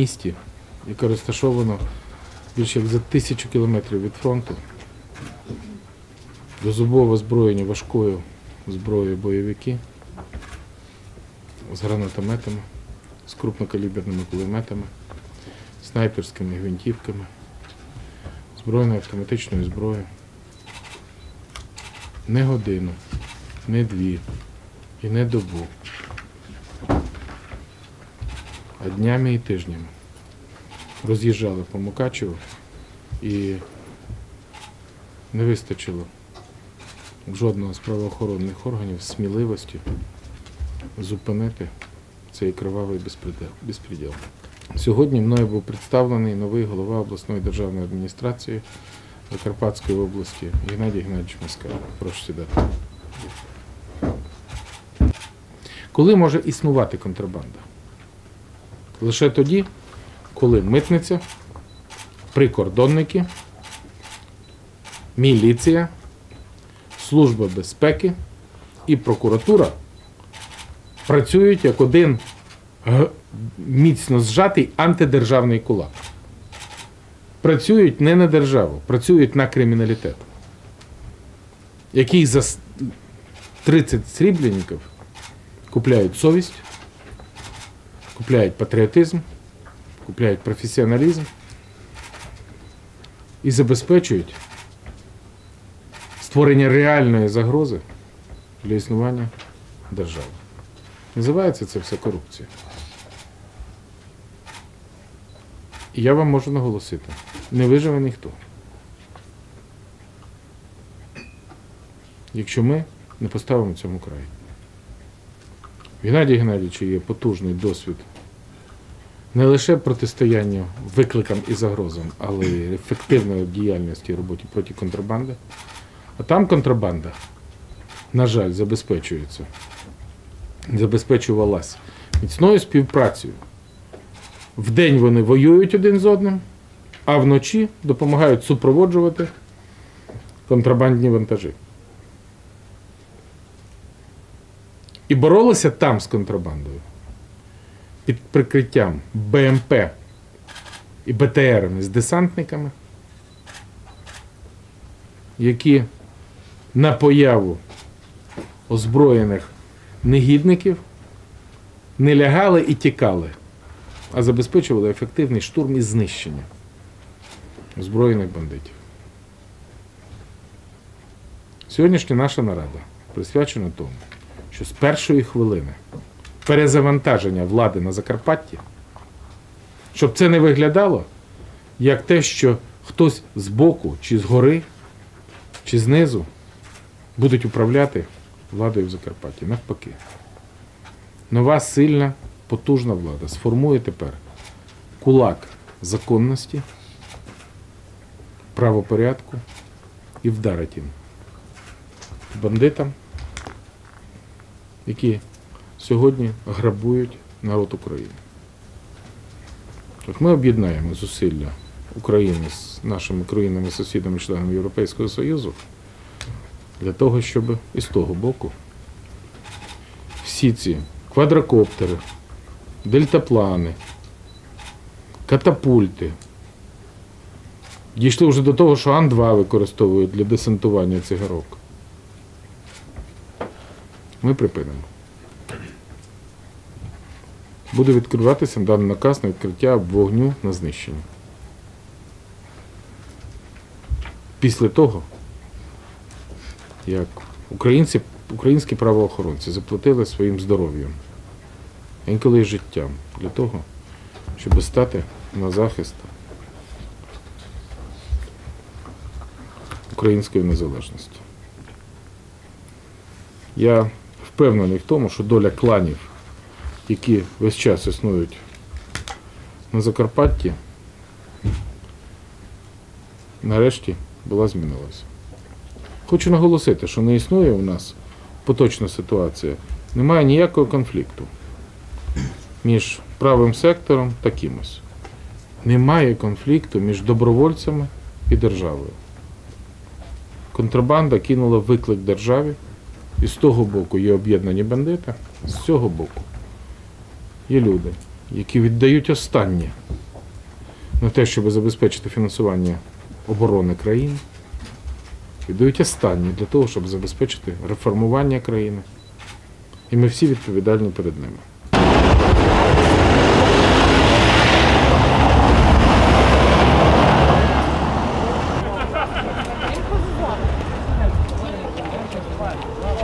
місті, яке розташовано більше як за тисячу кілометрів від фронту, до зубово озброєні важкою зброєю бойовики з гранатометами, з крупнокаліберними кулеметами, снайперськими гвинтівками, збройною автоматичною зброєю. Не годину, не дві і не добу, днями і тижнями роз'їжджали по Мукачеву і не вистачило жодного з правоохоронних органів сміливості зупинити цей кривавий безпреділ. Сьогодні мною був представлений новий голова обласної державної адміністрації Закарпатської області Геннадій Геннадійович Москаль. Прошу сідати. Коли може існувати контрабанда? Лише тоді, коли митниця, прикордонники, міліція, Служба безпеки і прокуратура працюють як один міцно зжатий антидержавний кулак. Працюють не на державу, працюють на криміналітет, який за с- 30 срібляників купляють совість, купляють патріотизм, купляють професіоналізм і забезпечують створення реальної загрози для існування держави. Називається це все корупція. І я вам можу наголосити, не виживе ніхто. Якщо ми не поставимо цьому край. В Геннадія Геннадійовича є потужний досвід не лише протистояння викликам і загрозам, але й ефективної діяльності роботі проти контрабанди. А там контрабанда, на жаль, забезпечується, забезпечувалась міцною співпрацею. Вдень вони воюють один з одним, а вночі допомагають супроводжувати контрабандні вантажі. І боролися там з контрабандою під прикриттям БМП і БТРами з десантниками, які на появу озброєних негідників не лягали і тікали, а забезпечували ефективний штурм і знищення озброєних бандитів. Сьогоднішня наша нарада присвячена тому, що з першої хвилини перезавантаження влади на Закарпатті, щоб це не виглядало як те, що хтось збоку, чи згори, чи знизу будуть управляти владою в Закарпатті. Навпаки. Нова сильна, потужна влада сформує тепер кулак законності, правопорядку і вдарить їм бандитам, які сьогодні грабують народ України. От ми об'єднаємо зусилля України з нашими країнами-сусідами, членами Європейського Союзу для того, щоб із того боку всі ці квадрокоптери, дельтаплани, катапульти дійшли вже до того, що Ан-2 використовують для десантування цигарок. Ми припинимо. Буде відкриватися даний наказ на відкриття вогню на знищення. Після того, як українці, українські правоохоронці заплатили своїм здоров'ям, інколи життям для того, щоб стати на захист української незалежності. Я впевнений в тому, що доля кланів, які весь час існують на Закарпатті, нарешті була змінилася. Хочу наголосити, що не існує у нас поточна ситуація, немає ніякого конфлікту між правим сектором та кимось. Немає конфлікту між добровольцями і державою. Контрабанда кинула виклик державі, і з того боку є об'єднані бандити, з цього боку є люди, які віддають останнє на те, щоб забезпечити фінансування оборони країни, віддають останнє для того, щоб забезпечити реформування країни. І ми всі відповідальні перед ними.